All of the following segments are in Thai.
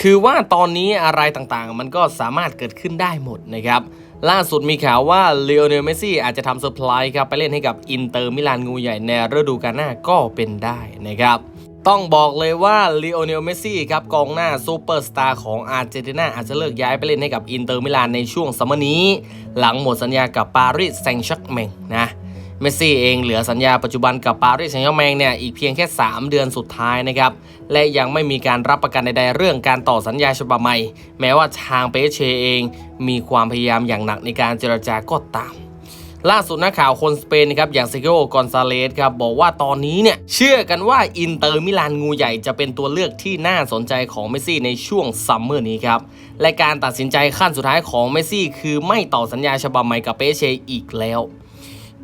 คือว่าตอนนี้อะไรต่างๆ มันก็สามารถเกิดขึ้นได้หมดนะครับ ล่าสุดมีข่าวว่าเลโอเนลเมซี่อาจจะทำเซอร์ไพรส์ครับ ไปเล่นให้กับอินเตอร์มิลานงูใหญ่ในฤดูกาลหน้าก็เป็นได้นะครับ ต้องบอกเลยว่าเลโอเนลเมซี่ครับกองหน้าซูเปอร์สตาร์ของอาร์เจนตินาอาจจะเลิกย้ายไปเล่นให้กับอินเตอร์มิลานในช่วงซัมเมอร์นี้ หลังหมดสัญญากับปารีสแซงต์แชร์กแมงนะ เมสซี่เองเหลือสัญญาปัจจุบันกับปารีสแซงต์แชร์แมงเนี่ยอีกเพียงแค่ 3 เดือนสุดท้ายนะครับ และยังไม่มีการรับประกันใดๆเรื่องการต่อสัญญาฉบับใหม่ แม้ว่าทางเปเชเองมีความพยายามอย่างหนักในการเจรจาก็ตามล่าสุดนักข่าวคนสเปนนะครับอย่างเซโกกอนซาเลสครับบอกว่าตอนนี้เนี่ยเชื่อกันว่าอินเตอร์มิลานงูใหญ่จะเป็นตัวเลือกที่น่าสนใจของเมสซี่ในช่วงซัมเมอร์นี้ครับและการตัดสินใจขั้นสุดท้ายของเมสซี่คือไม่ต่อสัญญาฉบับใหม่กับเปเชอีกแล้ว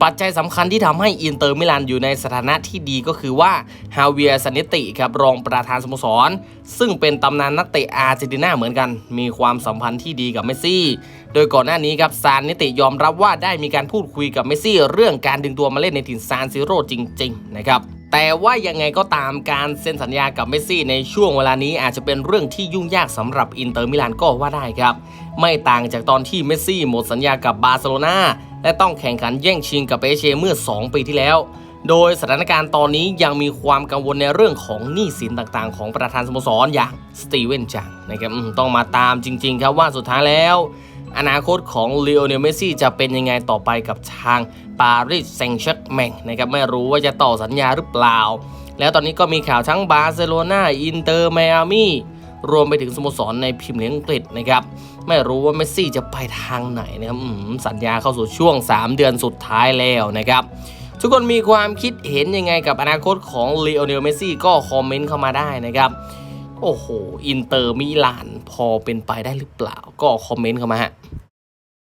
ปัจจัยสำคัญที่ทำให้อินเตอร์มิลานอยู่ในสถานะที่ดีก็คือว่าฮาเวียร์ซานิติครับรองประธานสโมสร ซึ่งเป็นตำนานนักเตะอาร์เจนตินาเหมือนกัน มีความสัมพันธ์ที่ดีกับเมสซี่ โดยก่อนหน้านี้ครับซานนิติยอมรับว่าได้มีการพูดคุยกับเมสซี่ เรื่องการดึงตัวมาเล่นในถิ่นซานซิโร่จริง ๆ นะครับแต่ว่ายังไงก็ตามการเซ็นสัญญากับเมสซี่ในช่วงเวลานี้อาจจะเป็นเรื่องที่ยุ่งยากสำหรับอินเตอร์มิลานก็ว่าได้ครับ ไม่ต่างจากตอนที่เมสซี่หมดสัญญากับบาร์เซโลนา และต้องแข่งขันแย่งชิงกับเปเชเมื่อ 2 ปีที่แล้ว โดยสถานการณ์ตอนนี้ยังมีความกังวลในเรื่องของหนี้สินต่างๆ ของประธานสโมสรอย่างสตีเวนจังนะครับต้องมาตามจริง ๆ ครับว่าสุดท้ายแล้ว อนาคตของเลโอเนลเมซี่จะเป็นยังไงต่อไปกับทางปารีสแซงต์แชร์กแมงนะครับไม่รู้ว่าจะต่อสัญญาหรือเปล่า แล้วตอนนี้ก็มีข่าวทั้งบาร์เซโลนาอินเตอร์ไมอามี่ รวมไปถึงสโมสรในพิมพ์เลียงอังกฤษนะครับไม่รู้ว่าเมสซี่จะไปทางไหนนะครับสัญญาเข้าสู่ช่วง 3 เดือนสุดท้ายแล้วนะครับ ทุกคนมีความคิดเห็นยังไงกับอนาคตของเลโอเนลเมสซี่ก็คอมเมนต์เข้ามาได้นะครับ โอ้โห อินเตอร์มิลานพอเป็นไปได้หรือเปล่า ก็คอมเมนต์เข้ามาฮะ